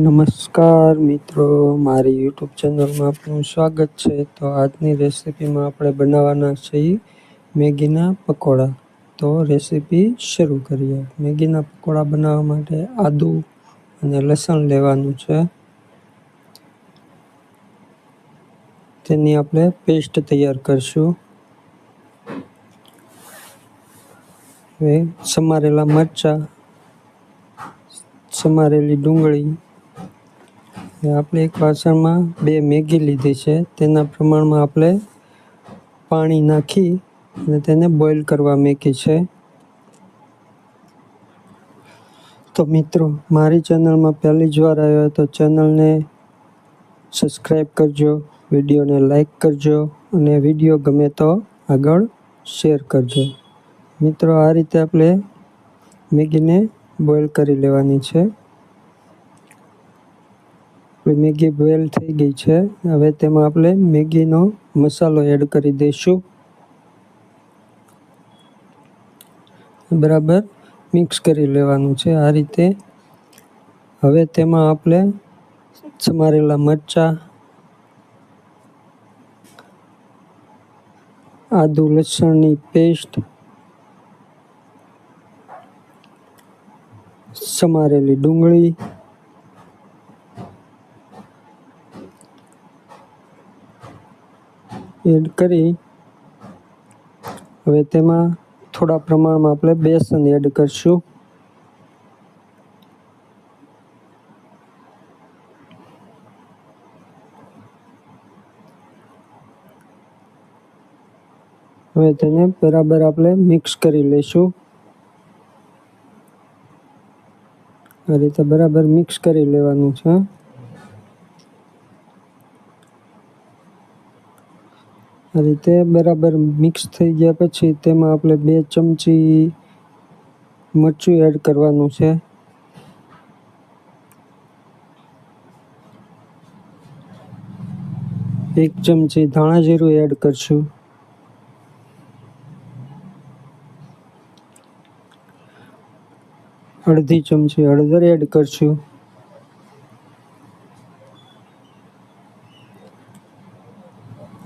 નમસ્કાર મિત્રો, મારી યુટ્યુબ ચેનલમાં આપનું સ્વાગત છે. તો આજની રેસિપીમાં આપણે બનાવવાના છીએ મેગીના પકોડા. તો રેસિપી શરૂ કરીએ. મેગીના પકોડા બનાવવા માટે આદુ અને લસણ લેવાનું છે. તેની આપણે પેસ્ટ તૈયાર કરશું. હવે સમારેલા મરચાં, સમારેલી ડુંગળી આપણે એક વાસણમાં બે મેગી લીધી છે. તેના પ્રમાણમાં આપણે પાણી નાખી અને તેને બોઇલ કરવા મૂકી છે. તો મિત્રો, મારી ચેનલમાં પહેલી જ વાર આવ્યો તો ચેનલને સબસ્ક્રાઈબ કરજો, વિડીયોને લાઈક કરજો અને વીડિયો ગમે તો આગળ શેર કરજો. મિત્રો, આ રીતે આપણે મેગીને બોઇલ કરી લેવાની છે. મેગી બોઇલ થઈ ગઈ છે. હવે તેમાં આપણે મેગીનો મસાલો એડ કરી દઈશું. બરાબર મિક્સ કરી લેવાનું છે આ રીતે. હવે તેમાં આપણે સમારેલા મરચાં, આદુ લસણની પેસ્ટ સમારેલી ડુંગળી એડ કરી. હવે તેમાં થોડા પ્રમાણમાં આપણે બેસન એડ કરશું. હવે તેને બરાબર આપણે મિક્સ કરી લઈશું. આ રીતે બરાબર મિક્સ કરી લેવાનું છે. આ રીતે બરાબર મિક્સ થઈ ગયા પછી તેમાં આપણે બે ચમચી મરચું એડ કરવાનું છે. એક ચમચી ધાણા જીરું એડ કરશું. અડધી ચમચી હળદર એડ કરશું.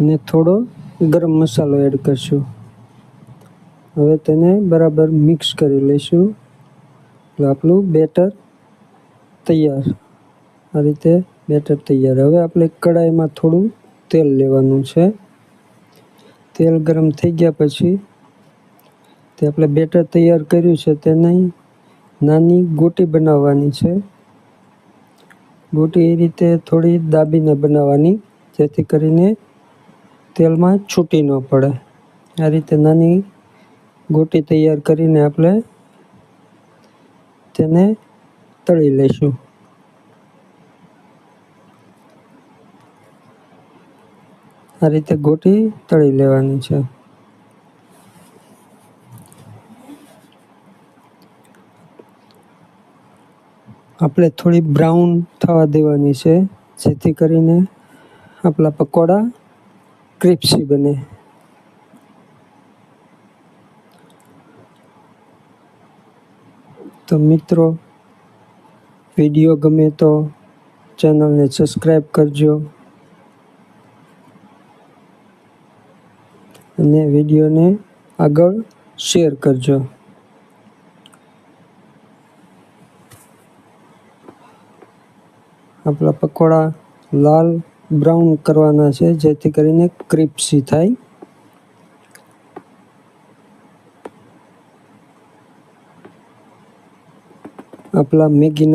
અને થોડો ગરમ મસાલો એડ કરશું. હવે તેને બરાબર મિક્સ કરી લઈશું. એટલે આપણું બેટર તૈયાર. આ રીતે બેટર તૈયાર. હવે આપણે કડાઈમાં થોડું તેલ લેવાનું છે. તેલ ગરમ થઈ ગયા પછી તે આપણે બેટર તૈયાર કર્યું છે તેને નાની ગોટી બનાવવાની છે. ગોટી એ રીતે થોડી દાબીને બનાવવાની, જેથી કરીને તેલમાં છૂટી ન પડે. આ રીતે નાની ગોટી તૈયાર કરીને આપણે તેને તળી લઈશું. આ રીતે ગોટી તળી લેવાની છે. આપણે થોડી બ્રાઉન થવા દેવાની છે, જેથી કરીને આપણા પકોડા ક્રિસ્પી બને. તો મિત્રો, વીડિયો ગમે તો ચેનલને સબસ્ક્રાઈબ કરજો. અને વિડીયોને આગળ શેર કરજો. આપણા પકોડા લાલ બ્રાઉન કરવાના છે જેથી કરીને ક્રિપ્સી થાય. આપણા મેગીના